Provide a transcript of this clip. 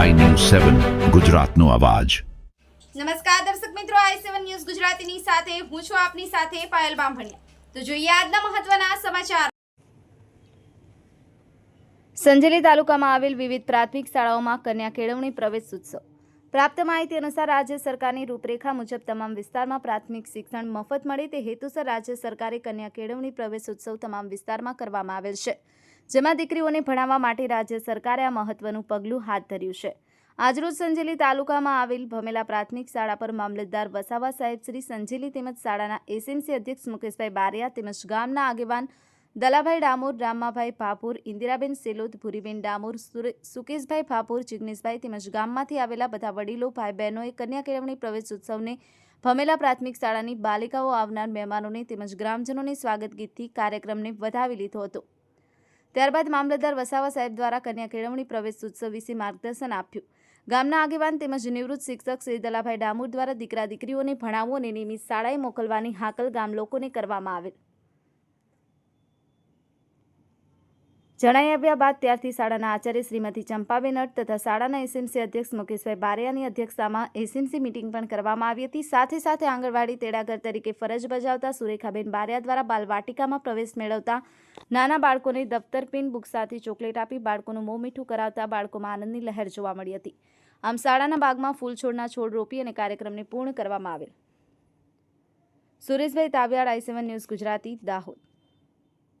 સેવન ગુજરાતનો અવાજ. નમસ્કાર દર્શક મિત્રો આઈ સેવન ન્યૂઝ ગુજરાતીની સાથે હું છું આપની સાથે પાયલ બામભણિયા. તો જોઈએ આજના મહત્વના સમાચાર. સંજેલી તાલુકામાં આવેલ વિવિધ પ્રાથમિક શાળાઓમાં કન્યા કેળવણી પ્રવેશ ઉત્સવ. પ્રાપ્ત માહિતી અનુસાર રાજ્ય સરકારની રૂપરેખા મુજબ તમામ વિસ્તારમાં પ્રાથમિક શિક્ષણ મફત મળે તે હેતુસર રાજ્ય સરકારે કન્યા કેળવણી પ્રવેશ ઉત્સવ તમામ વિસ્તારમાં કરવામાં આવેલ છે. જેમાં દીકરીઓને ભણાવવા માટે રાજ્ય સરકારે આ મહત્વનું પગલું હાથ ધર્યું છે. આજરોજ સંજેલી તાલુકામાં આવેલ ભમેલા પ્રાથમિક શાળા પર મામલતદાર વસાવા સાહેબ શ્રી સંજેલી તેમજ શાળાના એસએમસી અધ્યક્ષ મુકેશભાઈ બારિયા તેમજ ગામના આગેવાન દલાભાઈ ડામોર રામાભાઈ ભાપુર, ઇન્દિરાબેન સેલોદ ભૂરીબેન ડામોર સુકેશભાઈ ભાપુર, જિગ્નેશભાઈ તેમજ ગામમાંથી આવેલા બધા વડીલો ભાઈ બહેનોએ કન્યા કેળવણી પ્રવેશ ઉત્સવને ભમેલા પ્રાથમિક શાળાની બાલિકાઓ આવનાર મહેમાનોને તેમજ ગ્રામજનોને સ્વાગત ગીતથી કાર્યક્રમને વધાવી લીધો હતો. ત્યારબાદ મામલતદાર વસાવા સાહેબ દ્વારા કન્યા કેળવણી પ્રવેશ ઉત્સવ વિશે માર્ગદર્શન આપ્યું. ગામના આગેવાન તેમજ નિવૃત્ત શિક્ષક શ્રી દલાભાઈ ડામોર દ્વારા દીકરા દીકરીઓને ભણાવવું અને નિયમિત શાળાએ મોકલવાની હાકલ ગામ લોકોને કરવામાં આવેલ. જણાઈ આવ્યા બાદ ત્યારથી શાળાના આચાર્ય શ્રીમતી ચંપાબેન અટ તથા શાળાના એસએમસી અધ્યક્ષ મુકેશભાઈ બારિયાની અધ્યક્ષતામાં એસએમસી મિટિંગ પણ કરવામાં આવી હતી. સાથે સાથે આંગણવાડી તેડાગર તરીકે ફરજ બજાવતા સુરેખાબેન બારિયા દ્વારા બાલવાટિકામાં પ્રવેશ મેળવતા નાના બાળકોને દફતર પિન બુક સાથે ચોકલેટ આપી બાળકોનું મોં મીઠું કરાવતા બાળકોમાં આનંદની લહેર જોવા મળી હતી. આમ શાળાના બાગમાં ફૂલ છોડના છોડ રોપી અને કાર્યક્રમને પૂર્ણ કરવામાં આવેલ. Sureshbhai Taviyad I seven news Gujarati, Dahod.